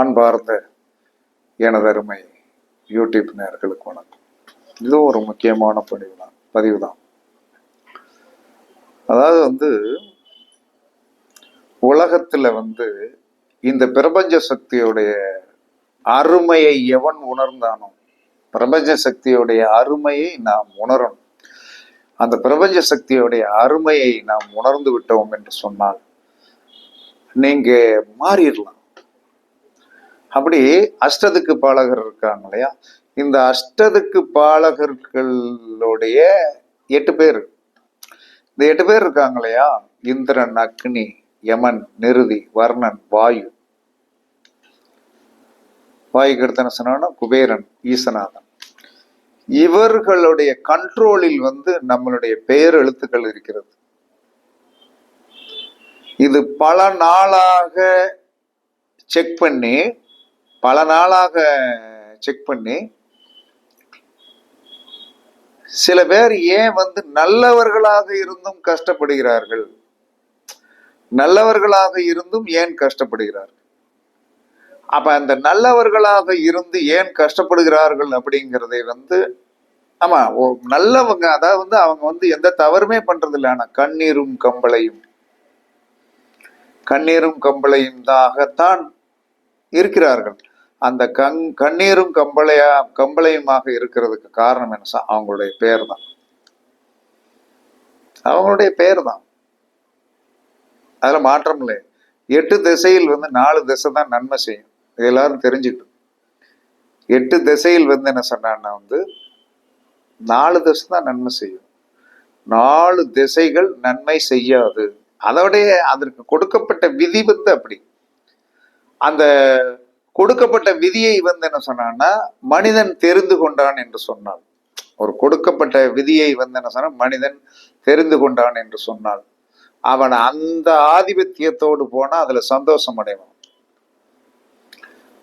அன்பார்ந்த எனது அருமை யூடியூப் நேர்களுக்கு வணக்கம். இது ஒரு முக்கியமான பதிவு தான் பதிவு தான். அதாவது வந்து உலகத்தில் வந்து இந்த பிரபஞ்ச சக்தியுடைய அருமையை எவன் உணர்ந்தானோ பிரபஞ்ச சக்தியுடைய அருமையை நாம் உணரணும். அந்த பிரபஞ்ச சக்தியுடைய அருமையை நாம் உணர்ந்து விட்டோம் என்று சொன்னால் நீங்க மாறிடலாம். அப்படி அஷ்டதுக்கு பாலகர் இருக்காங்க இல்லையா? இந்த அஷ்டதுக்கு பாலகர்களுடைய எட்டு பேர். இந்த எட்டு பேர் இருக்காங்க இல்லையா? இந்திரன் அக்னி யமன் நிருதி வர்ணன் வாயு. வாயு அடுத்து சொன்னா குபேரன் ஈசநாதன். இவர்களுடைய கண்ட்ரோலில் வந்து நம்மளுடைய பெயர் எழுத்துக்கள் இருக்கிறது. இது பல நாளாக செக் பண்ணி பல நாளாக செக் பண்ணி சில பேர் ஏன் வந்து நல்லவர்களாக இருந்தும் கஷ்டப்படுகிறார்கள்? நல்லவர்களாக இருந்தும் ஏன் கஷ்டப்படுகிறார்கள்? அப்ப அந்த நல்லவர்களாக இருந்து ஏன் கஷ்டப்படுகிறார்கள் அப்படிங்கிறதை வந்து ஆமா ஓ- நல்லவங்க அதாவது வந்து அவங்க வந்து எந்த தவறுமே பண்றது இல்லை ஆனா கண்ணீரும் கம்பளையும் கண்ணீரும் கம்பளையும் தாகத்தான் இருக்கிறார்கள். அந்த கண் கண்ணீரும் கம்பளையா கம்பளையுமாக இருக்கிறதுக்கு காரணம் என்ன அவங்களுடைய பேர் தான் அவங்களுடைய பெயர் தான் அதில் மாற்றம் இல்லை. எட்டு திசையில் வந்து நாலு திசை தான் நன்மை செய்யும். இது எல்லாரும் தெரிஞ்சுக்கணும் எட்டு திசையில் வந்து என்ன சொன்னான்னா வந்து நாலு திசை தான் நன்மை செய்யும். நாலு திசைகள் நன்மை செய்யாது. அதோடைய அதற்கு கொடுக்கப்பட்ட விதி வந்து அப்படி. அந்த கொடுக்கப்பட்ட விதியை வந்து என்ன சொன்னான்னா மனிதன் தெரிந்து கொண்டான் என்று சொன்னான் ஒரு கொடுக்கப்பட்ட விதியை வந்து என்ன சொன்னா மனிதன் தெரிந்து கொண்டான் என்று சொன்னாள். அவன் அந்த ஆதிபத்தியத்தோடு போனா அதுல சந்தோஷம் அடைவான்.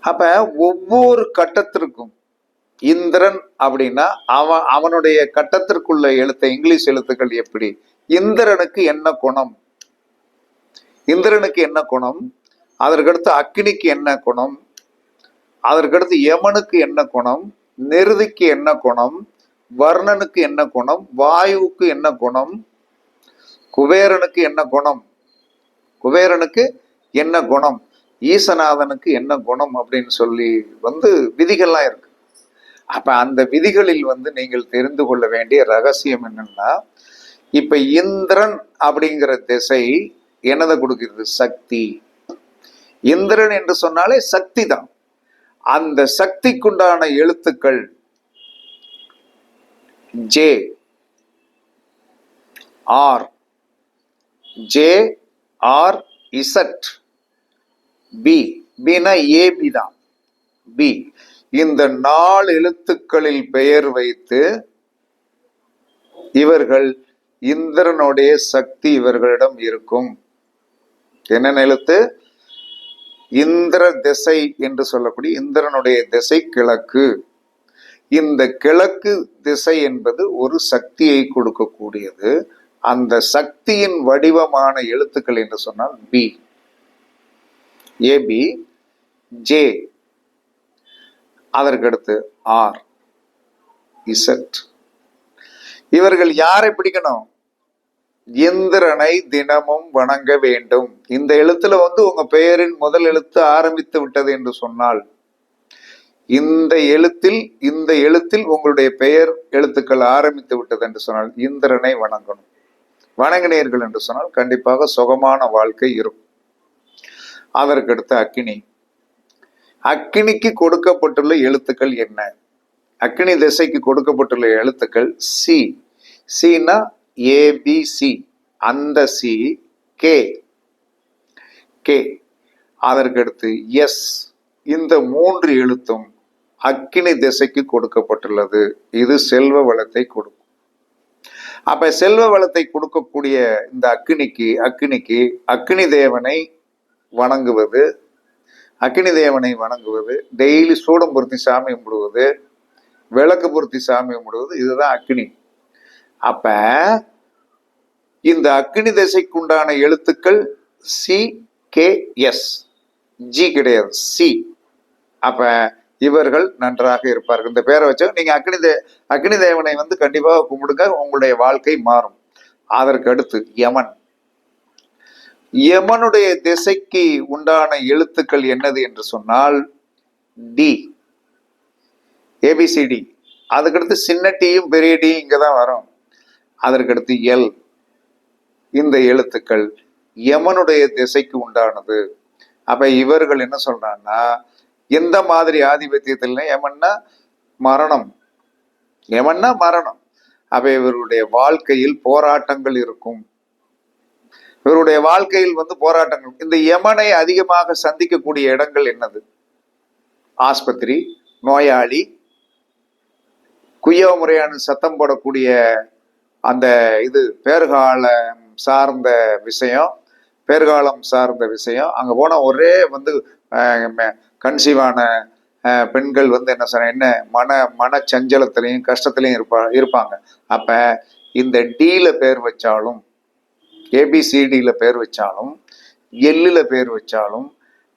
அப்ப ஒவ்வொரு கட்டத்திற்கும் இந்திரன் அப்படின்னா அவன் அவனுடைய கட்டத்திற்குள்ள எழுத்த இங்கிலீஷ் எழுத்துக்கள் எப்படி? இந்திரனுக்கு என்ன குணம்? இந்திரனுக்கு என்ன குணம்? அதற்கடுத்து அக்னிக்கு என்ன குணம்? அதற்கடுத்து யமனுக்கு என்ன குணம் நெருதிக்கு என்ன குணம் வர்ணனுக்கு என்ன குணம் வாயுவுக்கு என்ன குணம் குபேரனுக்கு என்ன குணம் குபேரனுக்கு என்ன குணம் ஈசநாதனுக்கு என்ன குணம் அப்படின்னு சொல்லி வந்து விதிகள்லாம் இருக்கு. அப்ப அந்த விதிகளில் வந்து நீங்கள் தெரிந்து கொள்ள வேண்டிய ரகசியம் என்னன்னா இப்ப இந்திரன் அப்படிங்கிற திசை என்னதை கொடுக்கிறது? சக்தி. இந்திரன் என்று சொன்னாலே சக்தி தான். அந்த சக்திக்குண்டான எழுத்துக்கள் J R J R Z B பினா ஏபி தான். பி இந்த நாலு எழுத்துக்களில் பெயர் வைத்து இவர்கள் இந்திரனுடைய சக்தி இவர்களிடம் இருக்கும். என்ன எழுத்து? இந்திர திசை என்று சொல்லக்கூடிய இந்திரனுடைய திசை கிழக்கு. இந்த கிழக்கு திசை என்பது ஒரு சக்தியை கொடுக்கக்கூடியது. அந்த சக்தியின் வடிவமான எழுத்துக்கள் என்று சொன்னால் பி ஏபி ஜே அதற்கடுத்து ஆர் இசட் இவர்கள் யாரை பிடிக்கணும்? இந்திரனை தினமும் வணங்க வேண்டும். இந்த எழுத்துல வந்து உங்க பெயரின் முதல் எழுத்து ஆரம்பித்து விட்டது என்று சொன்னால் இந்த எழுத்தில் இந்த எழுத்தில் உங்களுடைய பெயர் எழுத்துக்கள் ஆரம்பித்து விட்டது என்று சொன்னால் இந்திரனை வணங்கணும். வணங்கினீர்கள் என்று சொன்னால் கண்டிப்பாக சுகமான வாழ்க்கை இருக்கும் அதற்கடுத்து அக்கினி. அக்கினிக்கு கொடுக்கப்பட்டுள்ள எழுத்துக்கள் என்ன? அக்கினி திசைக்கு கொடுக்கப்பட்டுள்ள எழுத்துக்கள் சி. சீனா ஏபிசி அந்த சி கே. கே. அதற்கடுத்து எஸ். இந்த மூன்று எழுத்தும் அக்கினி திசைக்கு கொடுக்கப்பட்டுள்ளது. இது செல்வ வளத்தை கொடுக்கும். அப்ப செல்வ வளத்தை கொடுக்கக்கூடிய இந்த அக்கினிக்கு அக்கினிக்கு அக்கினி தேவனை வணங்குவது அக்கினி தேவனை வணங்குவது டெய்லி சூடம் பொருத்தி சாமி கும்பிடுவது விளக்கு பொருத்தி சாமி கும்பிடுவது இதுதான் அக்னி அப்போ இந்த அக்னி திசைக்குண்டான எழுத்துக்கள் சி கே எஸ். ஜி கிடையாது சி அப்ப இவர்கள் நன்றாக இருப்பார்கள். இந்த பேரை வச்சு நீங்க அக்னி தே அக்னி தேவனை வந்து கண்டிப்பாக கும்பிடுங்க உங்களுடைய வாழ்க்கை மாறும். அதற்கு அடுத்து யமன். யமனுடைய திசைக்கு உண்டான எழுத்துக்கள் என்னது என்று சொன்னால் டி ஏபிசிடி அதுக்கடுத்து சின்ன டீயும் பெரிய டீயும் இங்கே தான் வரும். அதற்கடுத்து எல் இந்த எழுத்துக்கள் யமனுடைய திசைக்கு உண்டானது. அப்ப இவர்கள் என்ன சொல்றாங்கன்னா எந்த மாதிரி ஆதிபத்தியத்தில் யமன்னா மரணம். யமன்னா மரணம். அப்ப இவருடைய வாழ்க்கையில் போராட்டங்கள் இருக்கும். இவருடைய வாழ்க்கையில் வந்து போராட்டங்கள். இந்த யமனை அதிகமாக சந்திக்கக்கூடிய இடங்கள் என்னது? ஆஸ்பத்திரி நோயாளி குய்யவ முறையான சத்தம் போடக்கூடிய அந்த இது பேர்காலம் சார்ந்த விஷயம் பேர்காலம் சார்ந்த விஷயம். அங்கே போனால் ஒரே வந்து கன்சீவான பெண்கள் வந்து என்ன சொல்ற என்ன மன மன சஞ்சலத்திலையும் இருப்பா இருப்பாங்க. அப்போ இந்த டீல பேர் வச்சாலும் ஏபிசிடியில் பேர் வச்சாலும் எல்லில் பேர் வச்சாலும்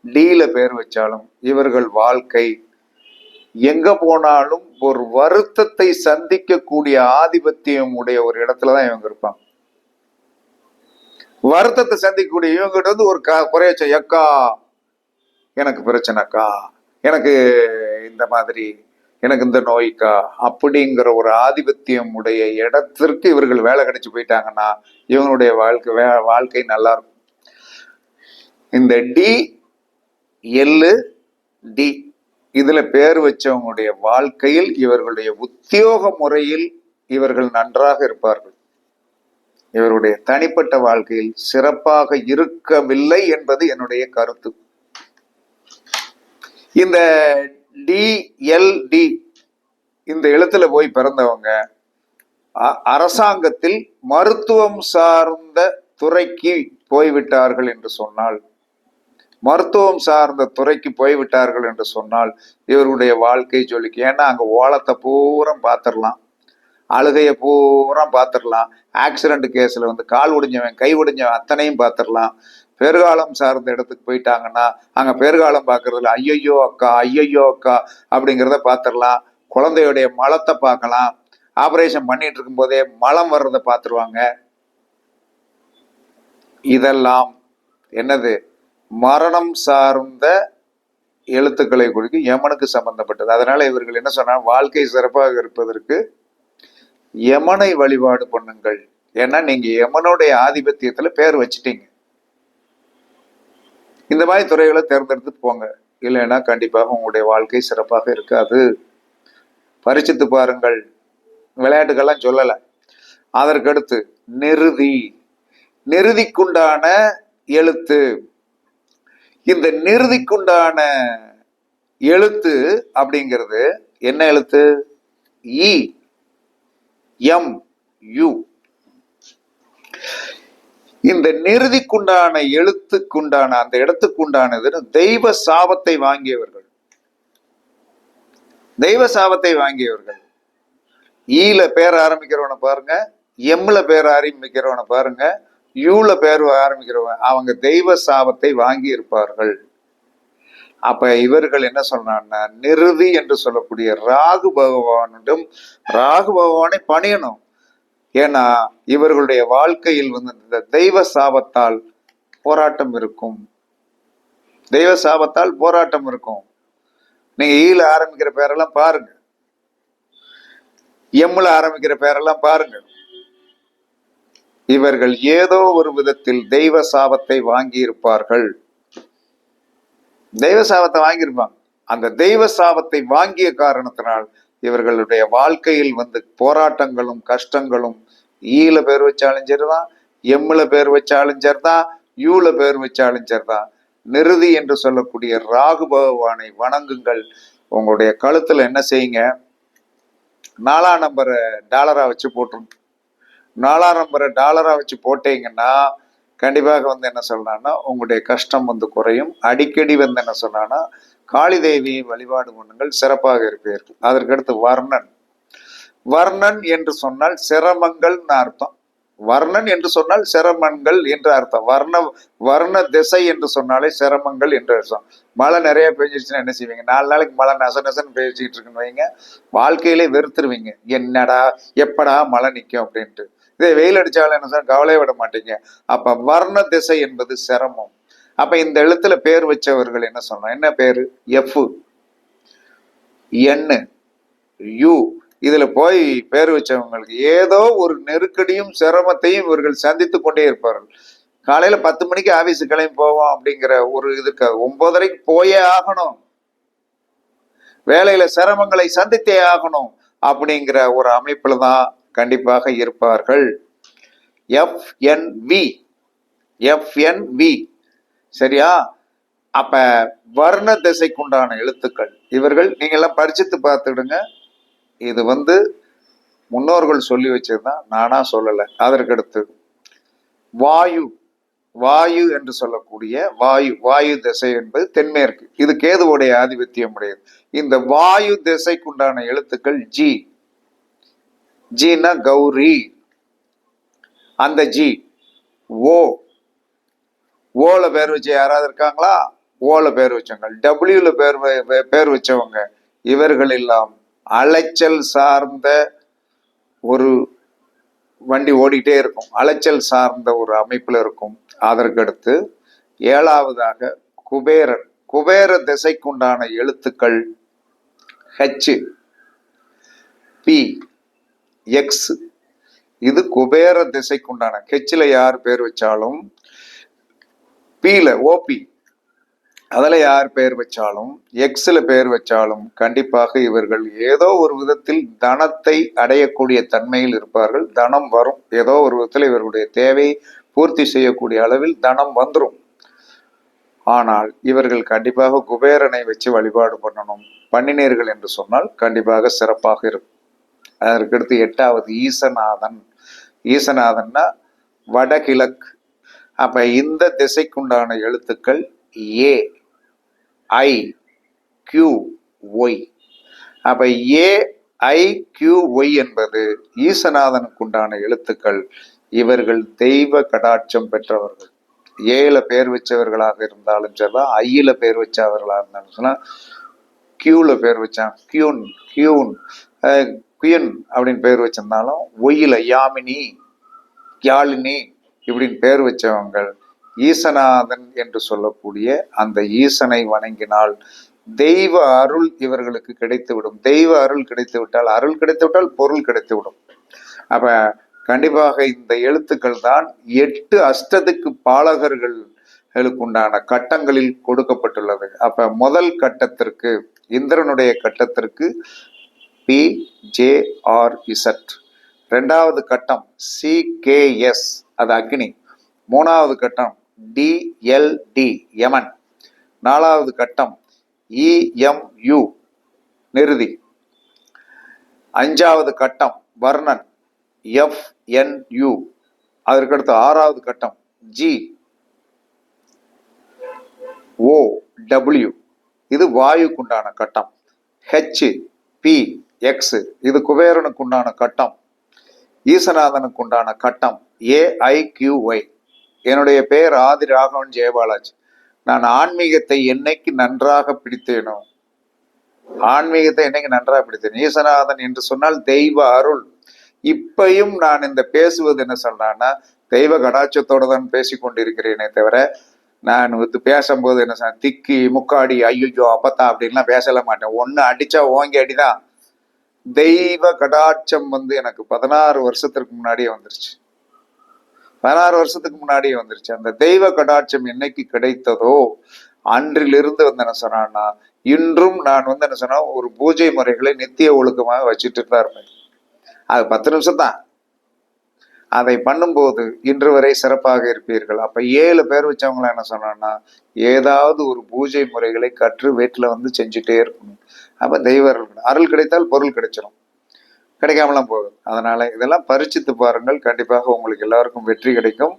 டீல பேர் வச்சாலும் இவர்கள் வாழ்க்கை எங்கே போனாலும் ஒரு வருத்தத்தை சந்திக்கக்கூடிய ஆதிபத்தியம் உடைய ஒரு இடத்துல தான் இவங்க இருப்பாங்க. வருத்தத்தை சந்திக்கக்கூடிய இவங்ககிட்ட வந்து ஒரு க குறையச்ச எக்கா எனக்கு பிரச்சனைக்கா எனக்கு இந்த மாதிரி எனக்கு இந்த நோய்க்கா அப்படிங்கிற ஒரு ஆதிபத்தியம் உடைய இடத்திற்கு இவர்கள் வேலை கிடைச்சி போயிட்டாங்கன்னா இவங்களுடைய வாழ்க்கை வே வாழ்க்கை நல்லா இருக்கும் இந்த டி எல்லு டி இதில் பேர் வச்சவங்களுடைய வாழ்க்கையில் இவர்களுடைய உத்தியோக முறையில் இவர்கள் நன்றாக இருப்பார்கள். இவருடைய தனிப்பட்ட வாழ்க்கையில் சிறப்பாக இருக்கவில்லை என்பது என்னுடைய கருத்து. இந்த டிஎல்டி இந்த எழுத்துல போய் பிறந்தவங்க அரசாங்கத்தில் மருத்துவம் சார்ந்த துறைக்கு போய்விட்டார்கள் என்று சொன்னால் மருத்துவம் சார்ந்த துறைக்கு போய்விட்டார்கள் என்று சொன்னால் இவருடைய வாழ்க்கை சொல்லிக்கு ஏன்னா அங்கே ஓலத்தை பூரம் பார்த்துடலாம். அழுகையை பூரா பார்த்துடலாம். ஆக்சிடென்ட் கேஸில் வந்து கால் ஒடிஞ்சவன் கை ஒடிஞ்சவன் அத்தனையும் பார்த்துடலாம். பேர்காலம் சார்ந்த இடத்துக்கு போயிட்டாங்கன்னா அங்கே பேர்காலம் பார்க்கறதுல ஐயையோ அக்கா ஐயையோ அக்கா அப்படிங்கிறத பார்த்துடலாம். குழந்தையுடைய மலத்தை பார்க்கலாம். ஆப்ரேஷன் பண்ணிட்டு இருக்கும் போதே மலம் வர்றதை பார்த்துருவாங்க. இதெல்லாம் என்னது? மரணம் சார்ந்த எழுத்துக்களை குறிக்கும் யமனுக்கு சம்பந்தப்பட்டது. அதனால இவர்கள் என்ன சொன்னால் வாழ்க்கை சிறப்பாக இருப்பதற்கு யமனை வழிபாடு பண்ணுங்கள். ஏன்னா நீங்க யமனுடைய ஆதிபத்தியத்துல பேர் வச்சிட்டீங்க. இந்த மாதிரி துறைகளை தேர்ந்தெடுத்து போங்க. இல்லைன்னா கண்டிப்பாக உங்களுடைய வாழ்க்கை சிறப்பாக இருக்காது. பரிச்சித்து பாருங்கள். விளையாட்டுக்கெல்லாம் சொல்லலை. அதற்கடுத்து நிறுதி. நிறுதிக்குண்டான எழுத்து. இந்த நிறுதிக்குண்டான எழுத்து அப்படிங்கிறது என்ன எழுத்து? E M U. இந்த நிறுதிக்குண்டான எழுத்துக்குண்டான அந்த இடத்துக்குண்டானது தெய்வ சாபத்தை வாங்கியவர்கள். தெய்வ சாபத்தை வாங்கியவர்கள். ஈல பேர் ஆரம்பிக்கிறவனை பாருங்க எம்ல பேர் ஆரம்பிக்கிறவனை பாருங்க யூல பேர் ஆரம்பிக்கிறவன் அவங்க தெய்வ சாபத்தை வாங்கி இருப்பார்கள் அப்ப இவர்கள் என்ன சொல்றாங்கன்னா நிறுதி என்று சொல்லக்கூடிய ராகு பகவானிடம் ராகு பகவானை பணியணும். ஏன்னா இவர்களுடைய வாழ்க்கையில் வந்து இந்த தெய்வ சாபத்தால் போராட்டம் இருக்கும். தெய்வ சாபத்தால் போராட்டம் இருக்கும். நீங்க ஈல ஆரம்பிக்கிற பேரெல்லாம் பாருங்க. எம்ல ஆரம்பிக்கிற பேரெல்லாம் பாருங்க. இவர்கள் ஏதோ ஒரு விதத்தில் தெய்வ சாபத்தை வாங்கி இருப்பார்கள் தெய்வ சாபத்தை வாங்கியிருப்பாங்க அந்த தெய்வ சாபத்தை வாங்கிய காரணத்தினால் இவர்களுடைய வாழ்க்கையில் வந்து போராட்டங்களும் கஷ்டங்களும் ஈல பேர் வச்சாலும் சரிதான் எம்ல பேர் வச்சாலும் சரிதான் யூல பேர் வச்சாலும் சரிதான் நிறுதி என்று சொல்லக்கூடிய ராகு பகவானை வணங்குங்கள். உங்களுடைய கழுத்துல என்ன செய்யுங்க? நாலாம் நம்பரை டாலரா வச்சு போட்டுருங்க. நாலாம் நம்பரை டாலரா வச்சு போட்டீங்கன்னா கண்டிப்பாக வந்து என்ன சொல்றான்னா உங்களுடைய கஷ்டம் வந்து குறையும். அடிக்கடி வந்து என்ன சொன்னான்னா காளி தேவியை வழிபாடு பண்ணுங்கள் சிறப்பாக இருப்பீர்கள். அதற்கடுத்து வர்ணன். வர்ணன் என்று சொன்னால் சிரமங்கள்னு அர்த்தம். வர்ணன் என்று சொன்னால் சிரமங்கள் என்று அர்த்தம். வர்ண வர்ண திசை என்று சொன்னாலே சிரமங்கள் என்று அர்த்தம். மழை நிறைய பெஞ்சிருச்சுன்னா என்ன செய்வீங்க? நாலு நாளைக்கு மழை நச நசன்னு பேசிட்டு இருக்குன்னு வைங்க. வாழ்க்கையிலே வெறுத்துருவீங்க. என்னடா எப்படா மழை நிற்கும் அப்படின்ட்டு. இதே வெயில் அடிச்சாலும் என்ன சார்? கவலையை விட மாட்டீங்க. அப்ப வர்ண திசை என்பது சிரமம். அப்ப இந்த எழுத்துல பேர் வச்சவர்கள் என்ன சொன்னோம் என்ன பேரு? எஃப் என் யூ இதுல போய் பேர் வச்சவங்களுக்கு ஏதோ ஒரு நெருக்கடியும் சிரமத்தையும் இவர்கள் சந்தித்து கொண்டே இருப்பார்கள். காலையில பத்து மணிக்கு ஆபீஸ் கிளம்பி போவோம் அப்படிங்கிற ஒரு இதுக்கு ஒன்பதரைக்கு போயே ஆகணும். வேலையில சிரமங்களை சந்தித்தே ஆகணும் அப்படிங்கிற ஒரு அமைப்புல தான் கண்டிப்பாக இருப்பார்கள். எஃப்என்வி எஃப்என்வி சரியா? அப்ப வர்ண திசைக்குண்டான எழுத்துக்கள். இவர்கள் நீங்கெல்லாம் பரிச்சித்து பார்த்துடுங்க. இது வந்து முன்னோர்கள் சொல்லி வச்சிருந்தா நானா சொல்லலை. அதற்கடுத்து வாயு. வாயு என்று சொல்லக்கூடிய வாயு. வாயு திசை என்பது தென்மேற்கு. இது கேதுவுடைய ஆதிபத்தியம் உடையது இந்த வாயு திசைக்குண்டான எழுத்துக்கள் ஜி ஜின்னா கௌரி. அந்த ஜி. ஓ. ஓல பேர் வச்ச யாராவது இருக்காங்களா? ஓல பேர் வச்சவங்க. டபிள்யூல பேர் வ- பேர் வச்சவங்க. இவர்கள் எல்லாம் அலைச்சல் சார்ந்த ஒரு வண்டி ஓடிட்டே இருக்கும். அலைச்சல் சார்ந்த ஒரு அமைப்பில் இருக்கும். அதற்கடுத்து ஏழாவதாக குபேரன். குபேர திசைக்குண்டான எழுத்துக்கள் ஹெச் பி எக்ஸ் இது குபேர திசைக்குண்டான. ஹெச்ல யார் பேர் வச்சாலும் பில ஓபி அதில் யார் பேர் வச்சாலும் எக்ஸில் பேர் வச்சாலும் கண்டிப்பாக இவர்கள் ஏதோ ஒரு விதத்தில் தனத்தை அடையக்கூடிய தன்மையில் இருப்பார்கள். தனம் வரும். ஏதோ ஒரு விதத்தில் இவர்களுடைய தேவையை பூர்த்தி செய்யக்கூடிய அளவில் தனம் வந்துடும் ஆனால் இவர்கள் கண்டிப்பாக குபேரனை வச்சு வழிபாடு பண்ணணும். பண்ணினீர்கள் என்று சொன்னால் கண்டிப்பாக சிறப்பாக இருக்கும். அதற்கடுத்து எட்டாவது ஈசநாதன். ஈசநாதன்னா வடகிழக்கு. அப்ப இந்த திசைக்குண்டான எழுத்துக்கள் ஏ ஐ கியூ ஒய். அப்ப ஏ ஐ கியூ ஒய் என்பது ஈசநாதனுக்குண்டான எழுத்துக்கள். இவர்கள் தெய்வ கடாட்சம் பெற்றவர்கள். ஏல பேர் வச்சவர்களாக இருந்தாலும் சரிதான் ஐயில பேர் வச்சவர்களாக இருந்தாலும் சொன்னா கியூல பேர் வச்சான் கியூன் கியூன் பியன் அப்படின்னு பேர் வச்சிருந்தாலும் ஒயில யாமினி யாழினி இப்படின்னு பேர் வச்சவங்க ஈசநாதன் என்று சொல்லக்கூடிய அந்த ஈசனை வணங்கினால் தெய்வ அருள் இவர்களுக்கு கிடைத்துவிடும். தெய்வ அருள் கிடைத்து விட்டால் அருள் கிடைத்து விட்டால் பொருள் கிடைத்து விடும் அப்ப கண்டிப்பாக இந்த எழுத்துக்கள் தான் எட்டு அஷ்டத்துக்கு பாலகர்களுக்கு உண்டான கட்டங்களில் கொடுக்கப்பட்டுள்ளது. அப்ப முதல் கட்டத்திற்கு இந்திரனுடைய கட்டத்திற்கு பிஜேஆர்இசட் ரெண்டாவது கட்டம் சி அது அக்னி. மூணாவது கட்டம் டிஎல்டி யமன். நாலாவது கட்டம் இஎம்யு நிறுதி. அஞ்சாவது கட்டம் வர்ணன் எஃப்என்யு அதற்கடுத்து ஆறாவது கட்டம் ஜி ஓ டபிள்யூ இது வாயுக்குண்டான கட்டம். ஹெச் பி எக்ஸ் இது குபேரனுக்குண்டான கட்டம். ஈசநாதனுக்கு உண்டான கட்டம் ஏஐக்யூஒய் என்னுடைய பெயர் ஆதி ராகவன் ஜெயபாலாஜி. நான் ஆன்மீகத்தை என்னைக்கு நன்றாக பிடித்தேனோ ஆன்மீகத்தை என்னைக்கு நன்றாக பிடித்தேன் ஈசநாதன் என்று சொன்னால் தெய்வ அருள். இப்பையும் நான் இந்த பேசுவது என்ன சொல்றேன்னா தெய்வ கடாட்சத்தோடு தான் பேசி கொண்டிருக்கிறேனே தவிர நான் வந்து பேசும்போது என்ன திக்கி முக்காடி ஐயோ அப்பத்தா அப்படின்லாம் பேசல மாட்டேன். ஒன்று அடிச்சா ஓங்கி அடிதான். தெய்வ கடாட்சம் வந்து எனக்கு பதினாறு வருஷத்திற்கு முன்னாடியே வந்துருச்சு. பதினாறு வருஷத்துக்கு முன்னாடியே வந்துருச்சு. அந்த தெய்வ கடாட்சம் என்னைக்கு கிடைத்ததோ அன்றிலிருந்து வந்து என்ன சொன்னான்னா இன்றும் நான் வந்து என்ன சொன்னா ஒரு பூஜை முறைகளை நித்திய ஒழுக்கமாக வச்சுட்டு தான் இருப்பேன். அது பத்து நிமிஷம் தான் அதை பண்ணும்போது இன்று வரை சிறப்பாக இருப்பீர்கள். அப்போ ஏழு பேர் வச்சவங்கள என்ன சொன்னான்னா ஏதாவது ஒரு பூஜை முறைகளை கற்று வீட்டில் வந்து செஞ்சுட்டே இருக்கணும். அப்போ தெய்வ அருள் அருள் கிடைத்தால் பொருள் கிடைச்சிடும் கிடைக்காமலாம் போகுது. அதனால் இதெல்லாம் பரிச்சித்து பாருங்கள். கண்டிப்பாக உங்களுக்கு எல்லாருக்கும் வெற்றி கிடைக்கும்.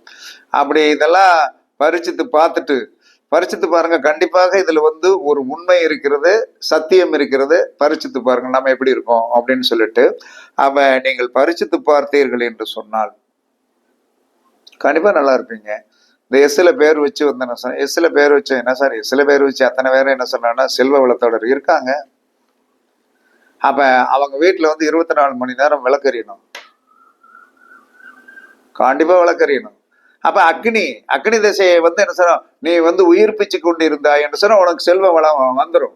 அப்படி இதெல்லாம் பரிச்சித்து பார்த்துட்டு பரிச்சித்து பாருங்க. கண்டிப்பாக இதுல வந்து ஒரு உண்மை இருக்கிறது சத்தியம் இருக்கிறது. பரிச்சித்து பாருங்க நம்ம எப்படி இருக்கோம் அப்படின்னு சொல்லிட்டு அப்போ நீங்கள் பரிச்சித்து பார்த்தீர்கள் என்று சொன்னால் கண்டிப்பா நல்லா இருப்பீங்க. இந்த எஸ்ல பேர் வச்சு வந்து என்ன எஸ்ல பேர் வச்சு என்ன சார் எஸ்ல பேர் வச்சு அத்தனை பேரும் என்ன சொன்னாங்கன்னா செல்வ வளத்தோடர் இருக்காங்க. அப்ப அவங்க வீட்டுல வந்து இருபத்தி நாலு மணி நேரம் விளக்கறியணும். கண்டிப்பா விளக்கறியணும். அப்ப அக்னி அக்னி திசையை வந்து என்ன சொல்ற நீ வந்து உயிர்ப்பிச்சு கொண்டு இருந்தாய் என்று சொன்னா உனக்கு செல்வ வளம் வந்துடும்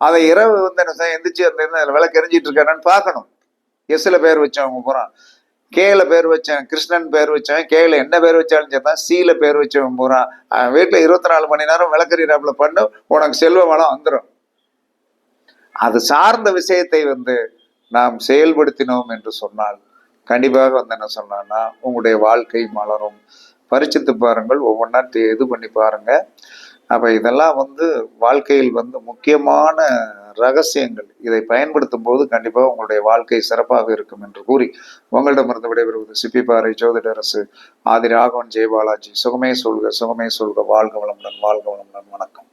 அதை இரவு வந்து என்ன சார் எந்திரிச்சு அந்த இருந்து விளக்கு எரிஞ்சிட்டு இருக்கானு பார்க்கணும். எஸ்ல பேர் வச்சவங்க போகிறான் கேல பேர் வச்சேன் கிருஷ்ணன் பேர் வச்சவன் கேல என்ன பேர் வச்சாலும் சரி தான் சீல பேர் வச்சவன் பூரா. வீட்டுல இருபத்தி நாலு மணி நேரம் விளக்கறியாப்புல பண்ணு உனக்கு செல்வ வளம் வந்துடும் அது சார்ந்த விஷயத்தை வந்து நாம் செயல்படுத்தினோம் என்று சொன்னால் கண்டிப்பாக வந்து என்ன சொன்னான்னா உங்களுடைய வாழ்க்கை மலரும். பரிச்சித்து பாருங்கள் ஒவ்வொன்றா இது பண்ணி பாருங்க. அப்போ இதெல்லாம் வந்து வாழ்க்கையில் வந்து முக்கியமான ரகசியங்கள். இதை பயன்படுத்தும் போது கண்டிப்பாக உங்களுடைய வாழ்க்கை சிறப்பாக இருக்கும் என்று கூறி உங்களிடமிருந்து விடைபெறுவது சிப்பிப்பாறை ஜோதிடரசு ஆதி ராகவன் ஜெயபாலாஜி. சுகமே சொல்க சுகமே சொல்க. வாழ்க வளமுடன் வாழ்க வளமுடன். வணக்கம்.